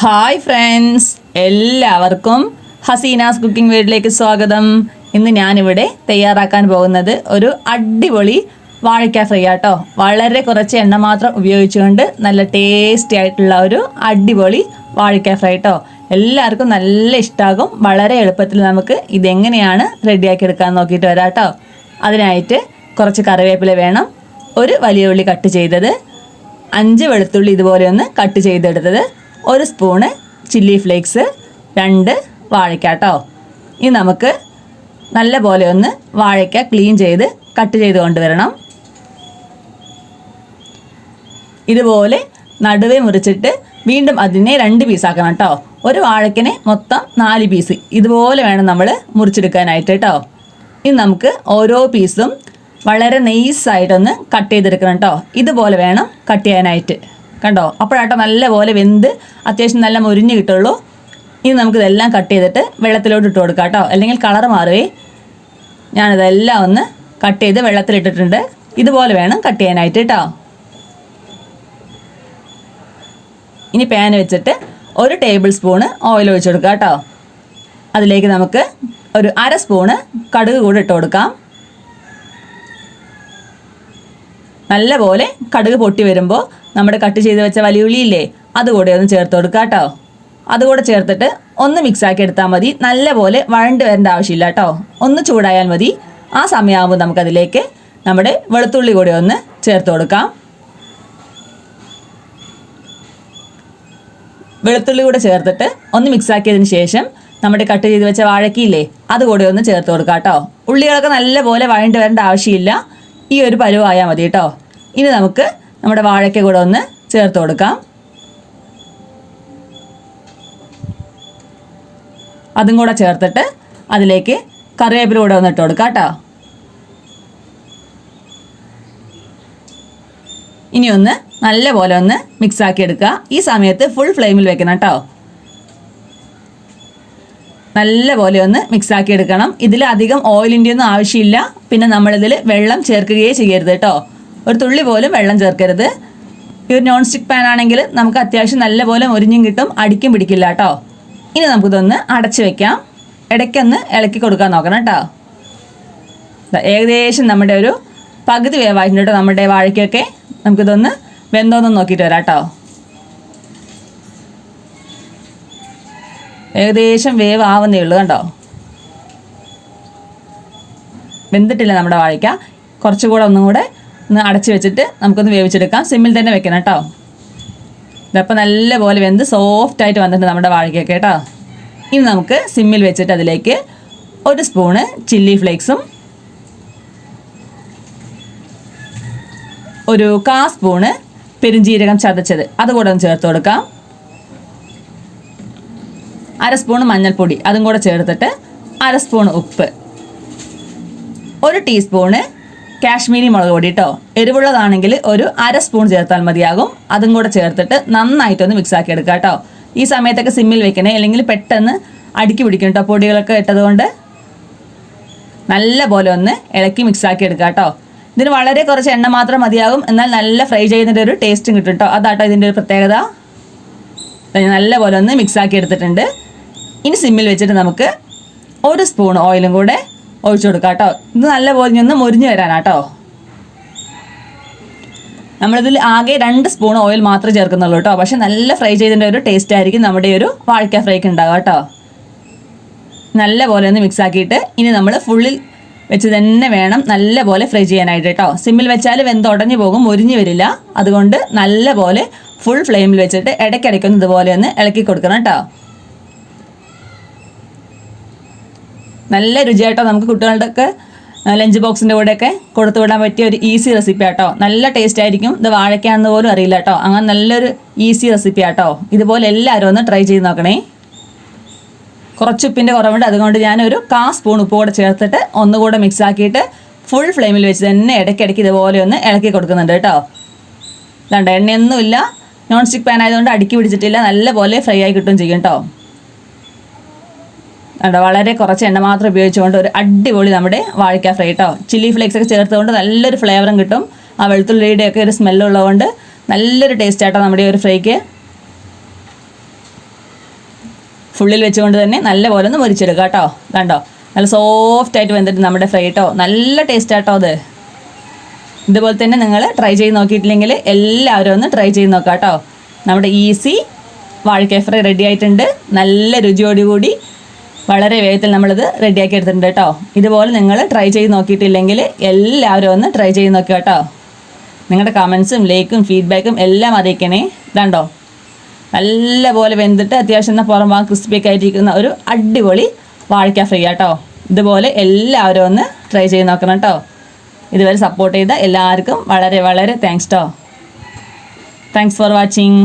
Hi friends എല്ലാവർക്കും Hasina's cooking വീട്ടിലേക്ക് സ്വാഗതം. ഇന്ന് ഞാനിവിടെ തയ്യാറാക്കാൻ പോകുന്നത് ഒരു അടിപൊളി വാഴയ്ക്ക ഫ്രൈ ആട്ടോ. വളരെ കുറച്ച് എണ്ണ മാത്രം ഉപയോഗിച്ചുകൊണ്ട് നല്ല ടേസ്റ്റി ആയിട്ടുള്ള ഒരു അടിപൊളി വാഴയ്ക്ക ഫ്രൈ കേട്ടോ എല്ലാവർക്കും നല്ല ഇഷ്ടമാകും വളരെ എളുപ്പത്തിൽ നമുക്ക് ഇതെങ്ങനെയാണ് റെഡിയാക്കി എടുക്കാൻ നോക്കിയിട്ട് വരാം കേട്ടോ അതിനായിട്ട് കുറച്ച് കറിവേപ്പില വേണം. ഒരു വലിയ ഉള്ളി കട്ട് ചെയ്തത്. അഞ്ച് വെളുത്തുള്ളി ഇതുപോലെ ഒന്ന് കട്ട് ചെയ്തെടുത്തത്. ഒരു സ്പൂണ് ചില്ലി ഫ്ലേക്സ് രണ്ട് വാഴയ്ക്ക കേട്ടോ ഇനി നമുക്ക് നല്ല പോലെ ഒന്ന് വാഴയ്ക്ക ക്ലീൻ ചെയ്ത് കട്ട് ചെയ്ത് കൊണ്ടുവരണം. ഇതുപോലെ നടുവേ മുറിച്ചിട്ട് വീണ്ടും അതിനെ രണ്ട് പീസാക്കണം കേട്ടോ ഒരു വാഴയ്ക്കനെ മൊത്തം നാല് പീസ് ഇതുപോലെ വേണം നമ്മൾ മുറിച്ചെടുക്കാനായിട്ട് കേട്ടോ ഇനി നമുക്ക് ഓരോ പീസും വളരെ നൈസായിട്ടൊന്ന് കട്ട് ചെയ്തെടുക്കണം കേട്ടോ ഇതുപോലെ വേണം കട്ട് ചെയ്യാനായിട്ട്. കണ്ടോ? അപ്പോഴാട്ടോ നല്ല പോലെ വെന്ത് അത്യാവശ്യം നല്ല മുരിഞ്ഞ് കിട്ടുള്ളൂ. ഇനി നമുക്കിതെല്ലാം കട്ട് ചെയ്തിട്ട് വെള്ളത്തിലോട്ട് ഇട്ട് കൊടുക്കാം കേട്ടോ അല്ലെങ്കിൽ കളർ മാറുവേ. ഞാനിതെല്ലാം ഒന്ന് കട്ട് ചെയ്ത് വെള്ളത്തിലിട്ടിട്ടുണ്ട്. ഇതുപോലെ വേണം കട്ട് ചെയ്യാനായിട്ട് കേട്ടോ ഇനി പാൻ വെച്ചിട്ട് ഒരു ടേബിൾ സ്പൂണ് ഓയിൽ ഒഴിച്ചു കൊടുക്കുക കേട്ടോ അതിലേക്ക് നമുക്ക് ഒരു അര സ്പൂണ് കടുക് കൂടി ഇട്ട് കൊടുക്കാം. നല്ല പോലെ കടുക് പൊട്ടി വരുമ്പോൾ നമ്മുടെ കട്ട് ചെയ്ത് വെച്ച വലിയ ഉള്ളിയില്ലേ അതുകൂടെ ഒന്ന് ചേർത്ത് കൊടുക്കുക കേട്ടോ. അതുകൂടെ ചേർത്തിട്ട് ഒന്ന് മിക്സ് ആക്കി എടുത്താൽ മതി. നല്ല പോലെ വഴണ്ട് വരേണ്ട ആവശ്യമില്ല കേട്ടോ. ഒന്ന് ചൂടായാൽ മതി. ആ സമയമാകുമ്പോൾ നമുക്കതിലേക്ക് നമ്മുടെ വെളുത്തുള്ളി കൂടെ ഒന്ന് ചേർത്ത് കൊടുക്കാം. വെളുത്തുള്ളി കൂടെ ചേർത്തിട്ട് ഒന്ന് മിക്സ് ആക്കിയതിന് ശേഷം നമ്മുടെ കട്ട് ചെയ്ത് വെച്ച വാഴക്കിയില്ലേ അതുകൂടെ ഒന്ന് ചേർത്ത് കൊടുക്കാം കേട്ടോ. ഉള്ളികളൊക്കെ നല്ല പോലെ വഴണ്ട് വരേണ്ട ആവശ്യമില്ല. ഈ ഒരു പരുവായാൽ മതി കേട്ടോ. ഇനി നമുക്ക് നമ്മുടെ വാഴയ്ക്ക കൂടെ ഒന്ന് ചേർത്ത് കൊടുക്കാം. അതും കൂടെ ചേർത്തിട്ട് അതിലേക്ക് കറിവേപ്പില കൂടെ ഒന്ന് ഇട്ട് കൊടുക്കാം കേട്ടോ. ഇനി ഒന്ന് നല്ലപോലെ ഒന്ന് മിക്സ് ആക്കി എടുക്കുക. ഈ സമയത്ത് ഫുൾ ഫ്ലെയിമിൽ വെക്കണം കേട്ടോ. നല്ലപോലെ ഒന്ന് മിക്സ് ആക്കി എടുക്കണം. ഇതിൽ അധികം ഓയിലിന്റെ ഒന്നും ആവശ്യമില്ല. പിന്നെ നമ്മളിതിൽ വെള്ളം ചേർക്കുകയേ ചെയ്യരുത് കേട്ടോ. ഒരു തുള്ളി പോലും വെള്ളം ചേർക്കരുത്. ഈ ഒരു നോൺ സ്റ്റിക്ക് പാൻ ആണെങ്കിൽ നമുക്ക് അത്യാവശ്യം നല്ല പോലെ മുരിഞ്ഞും കിട്ടും അടിക്കും പിടിക്കില്ല കേട്ടോ. ഇനി നമുക്കിതൊന്ന് അടച്ചു വെക്കാം. ഇടയ്ക്കൊന്ന് ഇളക്കി കൊടുക്കാൻ നോക്കണം കേട്ടോ. ഏകദേശം നമ്മുടെ ഒരു പകുതി വേവായിട്ടുണ്ട് കേട്ടോ നമ്മുടെ വാഴയ്ക്കൊക്കെ. നമുക്കിതൊന്ന് വെന്തോന്ന് നോക്കിയിട്ട് വരാം കേട്ടോ. ഏകദേശം വേവ് ആവുന്നേ ഉള്ളൂ കണ്ടോ. വെന്തിട്ടില്ല നമ്മുടെ വാഴയ്ക്ക. കുറച്ചുകൂടെ ഒന്നും കൂടെ ഒന്ന് അടച്ചു വെച്ചിട്ട് നമുക്കൊന്ന് വേവിച്ചെടുക്കാം. സിമ്മിൽ തന്നെ വെക്കണം കേട്ടോ. ഇതപ്പോൾ നല്ല പോലെ വെന്ത് സോഫ്റ്റ് ആയിട്ട് വന്നിട്ട് നമ്മുടെ വാഴയ്ക്കൊക്കെ കേട്ടോ. ഇനി നമുക്ക് സിമ്മിൽ വെച്ചിട്ട് അതിലേക്ക് ഒരു സ്പൂണ് ചില്ലി ഫ്ലേക്സും ഒരു കാ സ്പൂണ് പെരുംജീരകം ചതച്ചത്. അതുകൂടെ ഒന്ന് ചേർത്ത് കൊടുക്കാം. അര സ്പൂൺ മഞ്ഞൾപ്പൊടി അതും കൂടെ ചേർത്തിട്ട് അര സ്പൂൺ ഉപ്പ്. ഒരു ടീസ്പൂണ് കാശ്മീരി മുളക് പൊടി കേട്ടോ എരിവുള്ളതാണെങ്കിൽ ഒരു അര സ്പൂൺ ചേർത്താൽ മതിയാകും. അതും കൂടെ ചേർത്തിട്ട് നന്നായിട്ടൊന്ന് മിക്സ് ആക്കി എടുക്കുക കേട്ടോ ഈ സമയത്തൊക്കെ സിമ്മിൽ വെക്കണേ. അല്ലെങ്കിൽ പെട്ടെന്ന് അടുക്കി പിടിക്കും കേട്ടോ പൊടികളൊക്കെ ഇട്ടതുകൊണ്ട്. നല്ല പോലെ ഒന്ന് ഇളക്കി മിക്സ് ആക്കി എടുക്കുക കേട്ടോ ഇതിന് വളരെ കുറച്ച് എണ്ണ മാത്രം മതിയാകും. എന്നാൽ നല്ല ഫ്രൈ ചെയ്യുന്നതിന്റെ ഒരു ടേസ്റ്റും കിട്ടും കേട്ടോ അതാട്ടോ ഇതിന്റെ ഒരു പ്രത്യേകത. നല്ല പോലെ ഒന്ന് മിക്സ് ആക്കി എടുത്തിട്ടുണ്ട്. ഇനി സിമ്മിൽ വെച്ചിട്ട് നമുക്ക് ഒരു സ്പൂൺ ഓയിലും കൂടെ ഒഴിച്ചു കൊടുക്കാം കേട്ടോ. ഇത് നല്ല പോലെ ഒന്ന് മുരിഞ്ഞ് വരാനാട്ടോ നമ്മളിതിൽ ആകെ രണ്ട് സ്പൂൺ ഓയിൽ മാത്രമേ ചേർക്കുന്നുള്ളൂ കേട്ടോ. പക്ഷെ നല്ല ഫ്രൈ ചെയ്തതിന്റെ ഒരു ടേസ്റ്റ് ആയിരിക്കും നമ്മുടെ ഒരു വാഴക്ക ഫ്രൈക്ക് ഉണ്ടാവുക കേട്ടോ. നല്ല പോലെ ഒന്ന് മിക്സ് ആക്കിയിട്ട് ഇനി നമ്മൾ ഫുള്ളിൽ വെച്ച് തന്നെ വേണം നല്ല പോലെ ഫ്രൈ ചെയ്യാനായിട്ട് കേട്ടോ. സിമ്മിൽ വെച്ചാൽ വെന്ത് ഉടഞ്ഞു പോകും മുരിഞ്ഞു വരില്ല. അതുകൊണ്ട് നല്ല പോലെ ഫുൾ ഫ്ലെയിമിൽ വെച്ചിട്ട് ഇടയ്ക്കിടയ്ക്കൊന്ന് ഇതുപോലെ ഒന്ന് ഇളക്കി കൊടുക്കണം കേട്ടോ. നല്ല രുചിയായിട്ടോ നമുക്ക് കുട്ടികളുടെയൊക്കെ ലഞ്ച് ബോക്സിന്റെ കൂടെയൊക്കെ കൊടുത്തു വിടാൻ പറ്റിയ ഒരു ഈസി റെസിപ്പി ആട്ടോ. നല്ല ടേസ്റ്റ് ആയിരിക്കും. ഇത് വാഴയ്ക്കാണെന്ന് പോലും അറിയില്ല കേട്ടോ അങ്ങനെ നല്ലൊരു ഈസി റെസിപ്പി ആട്ടോ. ഇതുപോലെ എല്ലാവരും ഒന്ന് ട്രൈ ചെയ്ത് നോക്കണേ. കുറച്ച് ഉപ്പിന്റെ കുറവുണ്ട്. അതുകൊണ്ട് ഞാനൊരു കാ സ്പൂൺ ഉപ്പ് കൂടെ ചേർത്തിട്ട് ഒന്നുകൂടെ മിക്സ് ആക്കിയിട്ട് ഫുൾ ഫ്ലെയിമിൽ വെച്ച് തന്നെ ഇടയ്ക്കിടയ്ക്ക് ഇതുപോലെ ഒന്ന് ഇളക്കി കൊടുക്കുന്നുണ്ട് കേട്ടോ ഇതാണ്ട് എണ്ണയൊന്നുമില്ല. നോൺ സ്റ്റിക്ക് പാൻ ആയതുകൊണ്ട് അടുക്കി പിടിച്ചിട്ടില്ല. നല്ല പോലെ ഫ്രൈ ആയി കിട്ടും ചെയ്യും കേട്ടോ കണ്ടോ വളരെ കുറച്ച് എണ്ണ മാത്രം ഉപയോഗിച്ചുകൊണ്ട് ഒരു അടിപൊളി നമ്മുടെ വാഴയ്ക്ക ഫ്രൈ കേട്ടോ ചില്ലി ഫ്ലേക്സ് ഒക്കെ ചേർത്തുകൊണ്ട് നല്ലൊരു ഫ്ലേവറും കിട്ടും. ആ വെളുത്തുള്ളിയുടെ ഒക്കെ ഒരു സ്മെല്ലുള്ളതുകൊണ്ട് നല്ലൊരു ടേസ്റ്റ് ആട്ടോ നമ്മുടെ ഒരു ഫ്രൈക്ക് ഫുള്ളിൽ വെച്ചുകൊണ്ട് തന്നെ നല്ല പോലെ ഒന്ന് മുരിച്ചെടുക്കുക കേട്ടോ. കണ്ടോ നല്ല സോഫ്റ്റ് ആയിട്ട് വെന്തിട്ട് നമ്മുടെ ഫ്രൈ കേട്ടോ നല്ല ടേസ്റ്റ് ആട്ടോ അത്. ഇതുപോലെ തന്നെ നിങ്ങൾ ട്രൈ ചെയ്ത് നോക്കിയിട്ടില്ലെങ്കിൽ എല്ലാവരും ഒന്ന് ട്രൈ ചെയ്ത് നോക്കാം കേട്ടോ. നമ്മുടെ ഈസി വാഴക്കാ ഫ്രൈ റെഡി ആയിട്ടുണ്ട്. നല്ല രുചിയോടുകൂടി വളരെ വേഗത്തിൽ നമ്മളിത് റെഡിയാക്കി എടുത്തിട്ടുണ്ട് കേട്ടോ. ഇതുപോലെ നിങ്ങൾ ട്രൈ ചെയ്ത് നോക്കിയിട്ടില്ലെങ്കിൽ എല്ലാവരും ഒന്ന് ട്രൈ ചെയ്ത് നോക്കുക കേട്ടോ. നിങ്ങളുടെ കമൻസും ലൈക്കും ഫീഡ്ബാക്കും എല്ലാം അറിയിക്കണേ. ഇതാണ്ടോ? നല്ലപോലെ വെന്തിട്ട് അത്യാവശ്യം എന്നാൽ പുറം ഭാഗം ക്രിസ്പിയൊക്കെ ആയിട്ടിരിക്കുന്ന ഒരു അടിപൊളി വാഴയ്ക്ക ഫ്രീ ആട്ടോ ഇതുപോലെ എല്ലാവരും ഒന്ന് ട്രൈ ചെയ്ത് നോക്കണം കേട്ടോ. ഇതുവരെ സപ്പോർട്ട് ചെയ്ത എല്ലാവർക്കും വളരെ വളരെ താങ്ക്സ് കേട്ടോ താങ്ക്സ് ഫോർ വാച്ചിങ്